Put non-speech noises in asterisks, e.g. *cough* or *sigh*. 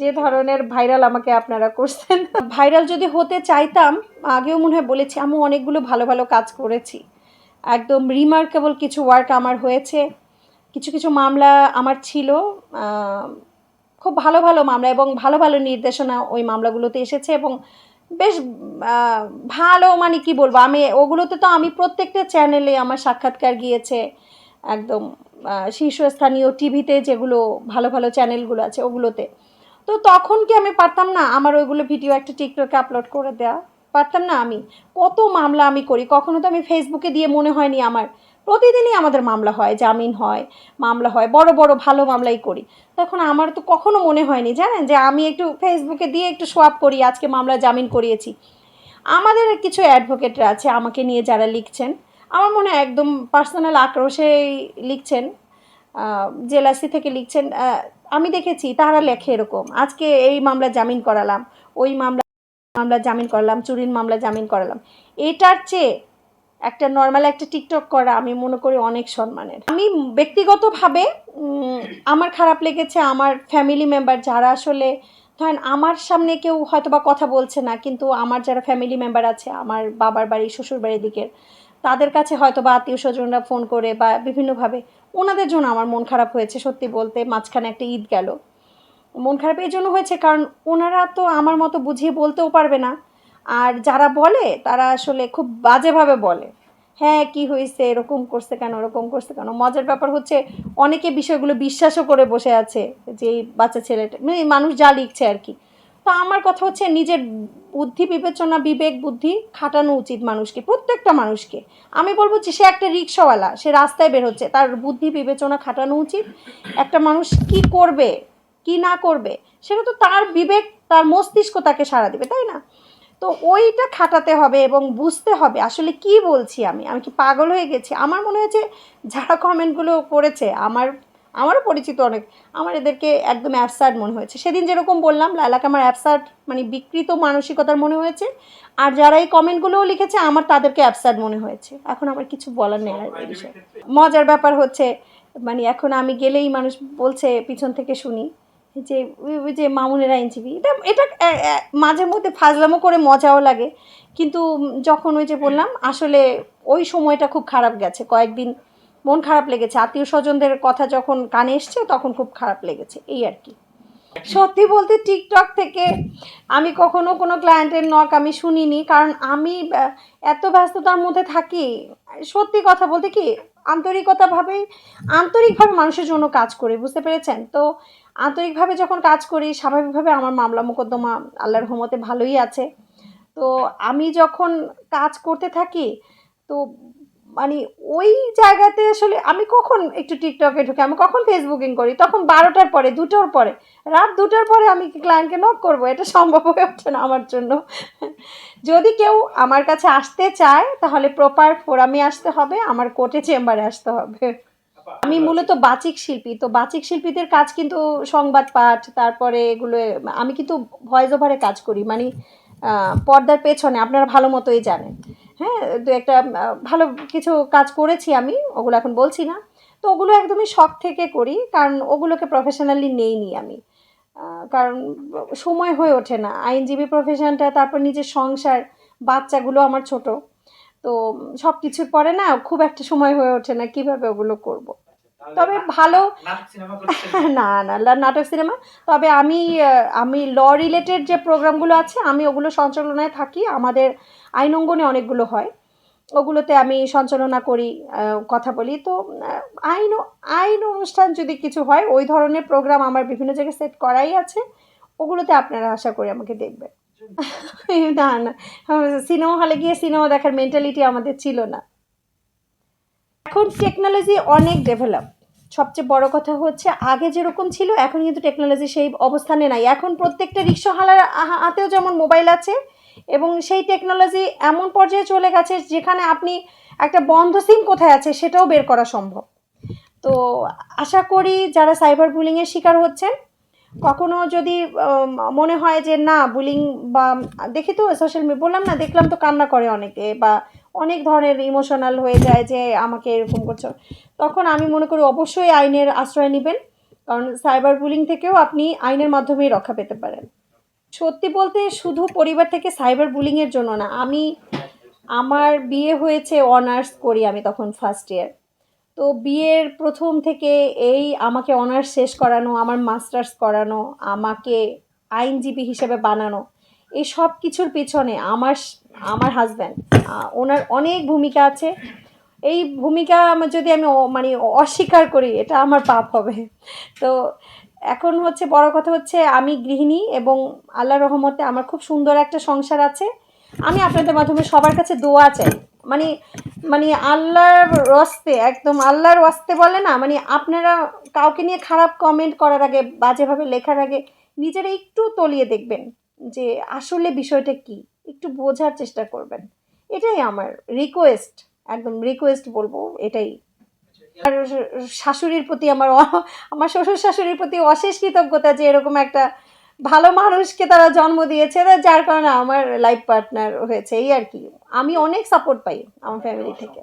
যে ধরনের ভাইরাল আমাকে আপনারা করছেন। ভাইরাল যদি হতে চাইতাম, আগেও মনে হয় বলেছি আমি অনেকগুলো ভালো ভালো কাজ করেছি। একদম রিমার্কেবল কিছু ওয়ার্ক আমার হয়েছে। কিছু কিছু মামলা আমার ছিল খুব ভালো ভালো মামলা এবং ভালো ভালো নির্দেশনা ওই মামলাগুলোতে এসেছে এবং বেশ ভালো মানে কি বলব, আমি ওগুলোতে তো আমি প্রত্যেকটা চ্যানেলে আমার সাক্ষাৎকার গিয়েছে। একদম শীর্ষস্থানীয় টিভিতে যেগুলো ভালো ভালো চ্যানেলগুলো আছে ওগুলোতে। তো তখন কি আমি পারতাম না আমার ওইগুলো ভিডিও একটা টিকটকে আপলোড করে দেওয়া পারতাম না আমি। কত মামলা আমি করি? কখনো তো আমি ফেসবুকে দিয়ে মনে হয়নি আমার। প্রতিদিনই আমাদের মামলা হয়, জামিন হয়, মামলা হয়, বড় বড় ভালো মামলাই করি। তখন আমার তো কখনো মনে হয়নি, জানেন? যে আমি একটু ফেসবুকে দিয়ে একটু সোয়াপ করি, আজকে মামলা জামিন করিয়েছি। আমাদের কিছু অ্যাডভোকেটরা আছে, আমাকে নিয়ে যারা লিখছেন, আমার মনে হয় একদম পার্সোনাল আক্রোশেই লিখছেন জেলাসি থেকে লিখছেন আমি দেখেছি তারা লেখে এরকম, আজকে এই মামলা জামিন করালাম, ওই মামলা মামলা জামিন করালাম, চুরির মামলা জামিন করালাম। এটার চেয়ে একটা নর্মাল একটা টিকটক করা আমি মনে করি অনেক সম্মানের। আমি ব্যক্তিগতভাবে আমার খারাপ লেগেছে, আমার ফ্যামিলি মেম্বার যারা আসলে, ধরেন আমার সামনে কেউ হয়তো বা কথা বলছে না, কিন্তু আমার যারা ফ্যামিলি মেম্বার আছে, আমার বাবার বাড়ি শ্বশুর বাড়ির দিকের তাদের কাছে হয়তো বা আত্মীয় স্বজনরা ফোন করে বা বিভিন্নভাবে। ওনাদের জন্য আমার মন খারাপ হয়েছে, সত্যি বলতে। মাঝখানে একটা ঈদ গেল। মন খারাপ এই জন্য হয়েছে কারণ ওনারা তো আমার মতো বুঝিয়ে বলতেও পারবে না। আর যারা বলে, তারা আসলে খুব বাজেভাবে বলে। হ্যাঁ কি হয়েছে এরকম করছে কেন, ওরকম করছে কেন? মজার ব্যাপার হচ্ছে, অনেকে বিষয়গুলো বিশ্বাসও করে বসে আছে যে বাচ্চা ছেলেটা মানে মানুষ যা লিখছে আর কি। তো আমার কথা হচ্ছে নিজের বুদ্ধি বিবেচনা, বিবেক, বুদ্ধি খাটানো উচিত মানুষকে, প্রত্যেকটা মানুষকে। আমি বলব যে সে একটা রিক্সাওয়ালা, সে রাস্তায় বের হচ্ছে, তার বুদ্ধি বিবেচনা খাটানো উচিত। একটা মানুষ কি করবে, কি না করবে, সেটা তো তার বিবেক, তার মস্তিষ্ক তাকে সাড়া দেবে, তাই না? তো ওইটা খাটাতে হবে এবং বুঝতে হবে আসলে কি বলছি আমি। আমি কি পাগল হয়ে গেছি? আমার মনে হয়েছে যারা কমেন্টগুলো করেছে, আমার আমারও পরিচিত অনেক। আমার এদেরকে একদম অ্যাবসার্ড মনে হয়েছে। সেদিন যেরকম বললাম লালাকে আমার অ্যাবসার্ড মানে বিকৃত মানসিকতার মনে হয়েছে। আর যারা এই কমেন্টগুলোও লিখেছে, আমার তাদেরকে অ্যাবসার্ড মনে হয়েছে। এখন আমার কিছু বলার নেই আর এই বিষয়ে। মজার ব্যাপার হচ্ছে মানে এখন আমি গেলেই মানুষ বলছে পিছন থেকে শুনি, যে যে মামুনের আইনজীবী। এটা এটা মাঝে মধ্যে ফাজলামো করে মজাও লাগে। কিন্তু যখন ওই যে বললাম, আসলে ওই সময়টা খুব খারাপ গেছে। কয়েকদিন মন খারাপ লেগেছে। আত্মীয় স্বজনদের কথা যখন কানে এসছে, তখন খুব খারাপ লেগেছে। এই আর কি। সত্যি বলতে টিকটক থেকে আমি কখনো কোনো ক্লায়েন্টের নক আমি শুনিনি। কারণ আমি এত ব্যস্ততার মধ্যে থাকি, সত্যি কথা বলতে কি আন্তরিকতাভাবেই আন্তরিকভাবে মানুষের জন্য কাজ করি, বুঝতে পেরেছেন? তো আন্তরিকভাবে যখন কাজ করি, স্বাভাবিকভাবে আমার মামলা মোকদ্দমা আল্লাহর রহমতে ভালোই আছে। তো আমি যখন কাজ করতে থাকি, তো মানে ওই জায়গাতে আসলে আমি কখন একটু টিকটকে ঢুকে? আমি কখন ফেসবুকিং করি? তখন বারোটার পরে, দুটোর পরে, রাত দুটোর পরে আমি ক্লায়েন্টকে নক করব? এটা সম্ভব হয়ে ওঠে না আমার জন্য। যদি কেউ আমার কাছে আসতে চায়, তাহলে প্রপার ফোরামে আসতে হবে, আমার কোর্টে চেম্বারে আসতে হবে। আমি মূলত বাচিক শিল্পী, তো বাচিক শিল্পীদের কাজ কিন্তু সংবাদ পাঠ, তারপরে এগুলো, আমি কিন্তু ভয়েস ওভারে কাজ করি। মানে পর্দার পেছনে, আপনারা ভালো মতোই জানেন। হ্যাঁ দু একটা ভালো কিছু কাজ করেছি আমি, ওগুলো এখন বলছি না। তো ওগুলো একদমই শখ থেকে করি, কারণ ওগুলোকে প্রফেশনালি নেইনি আমি। কারণ সময় হয়ে ওঠে না। আইনজীবী প্রফেশনটা তারপর নিজের সংসার, বাচ্চাগুলো আমার ছোট। তো সব কিছুর পরে না, খুব একটা সময় হয়ে ওঠে না, কীভাবে ওগুলো করব? তবে ভালো- *laughs* না না নাটক সিনেমা। তবে আমি আমি ল রিলেটেড যে প্রোগ্রামগুলো আছে আমি ওগুলো সঞ্চালনায় থাকি। আমাদের আইন অঙ্গনে অনেকগুলো হয়। ওগুলোতে আমি সঞ্চালনা করি কথা বলি। তো আইন আইন অনুষ্ঠান যদি কিছু হয় ওই ধরনের প্রোগ্রাম আমার বিভিন্ন জায়গায় সেট করাই আছে। ওগুলোতে আপনারা আশা করি আমাকে দেখবেন। *laughs* না না। সিনেমা হলে গিয়ে সিনেমা দেখার মেন্টালিটি আমাদের ছিল না। এখন টেকনোলজি অনেক ডেভেলপ সবচেয়ে বড় কথা হচ্ছে, আগে যেরকম ছিল, এখন কিন্তু টেকনোলজি সেই অবস্থানে নাই। এখন প্রত্যেকটা রিক্সাওয়ালার হাতেও যেমন মোবাইল আছে, এবং সেই টেকনোলজি এমন পর্যায়ে চলে গেছে, যেখানে আপনি একটা বন্ধ সিম কোথায় আছে সেটাও বের করা সম্ভব। তো আশা করি যারা সাইবার বুলিংয়ের শিকার হচ্ছেন, কখনো যদি মনে হয় যে না বুলিং বা, দেখি তো সোশ্যাল মিডিয়া বললাম না, দেখলাম তো কান্না করে অনেকে, বা অনেক ধরনের ইমোশনাল হয়ে যায় যে আমাকে এরকম করছ। তখন আমি মনে করি অবশ্যই আইনের আশ্রয় নেবেন, কারণ সাইবার বুলিং থেকেও আপনি আইনের মাধ্যমেই রক্ষা পেতে পারেন। সত্যি বলতে শুধু পরিবার থেকে সাইবার বুলিংয়ের জন্য না, আমি, আমার বিয়ে হয়েছে অনার্স করি আমি তখন ফার্স্ট ইয়ার তো বিয়ের প্রথম থেকে এই আমাকে অনার্স শেষ করানো, আমার মাস্টার্স করানো, আমাকে আইনজীবী হিসেবে বানানো এই সব কিছুর পিছনে আমার আমার হাজব্যান্ড ওনার অনেক ভূমিকা আছে। এই ভূমিকা আমার যদি আমি মানে অস্বীকার করি, এটা আমার পাপ হবে। তো এখন হচ্ছে বড় কথা হচ্ছে, আমি গৃহিণী এবং আল্লাহ রহমতে আমার খুব সুন্দর একটা সংসার আছে। আমি আপনাদের মাধ্যমে সবার কাছে দোয়া চাই। মানে মানে আল্লাহর রস্তে, একদম আল্লাহর রস্তে বলে না মানে আপনারা কাউকে নিয়ে খারাপ কমেন্ট করার আগে, বাজেভাবে লেখার আগে নিজেরা একটু তলিয়ে দেখবেন। যে আসলে বিষয়টা কি? একটু বোঝার চেষ্টা করবেন। এটাই আমার রিকোয়েস্ট একদম রিকোয়েস্ট বলব এটাই। আর শাশুড়ির প্রতি আমার আমার শ্বশুর শাশুড়ির প্রতি অশেষ কৃতজ্ঞতা যে এরকম একটা ভালো মানুষকে তারা জন্ম দিয়েছে যার কারণে আমার লাইফ পার্টনার হয়েছে, এই আর কি। আমি অনেক সাপোর্ট পাই আমার ফ্যামিলি থেকে।